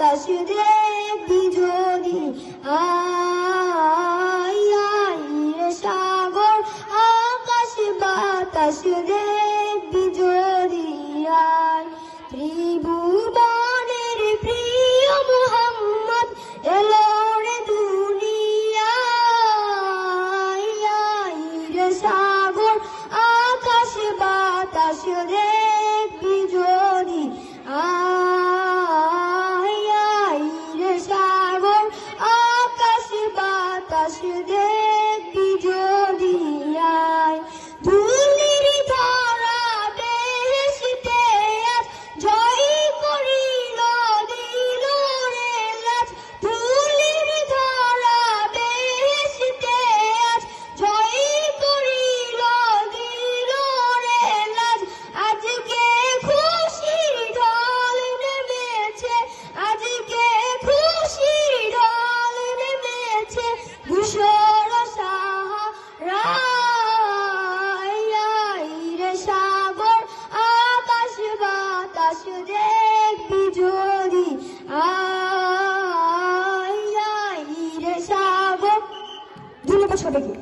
বাতাস রে বিজোরি I I সাগর, আকাশ বাতাস রে বিজোরি আই। ত্রিভুবনের প্রিয় মোহাম্মদ এলো রে দুনিয়া আই আই রে সাগর। বাতাস দেখবি ধূসর সাহারায় রে সাগর আকাশ বাতাস দেখবি যদি আয় রে সাগর ধন্যবাদ সবাইকে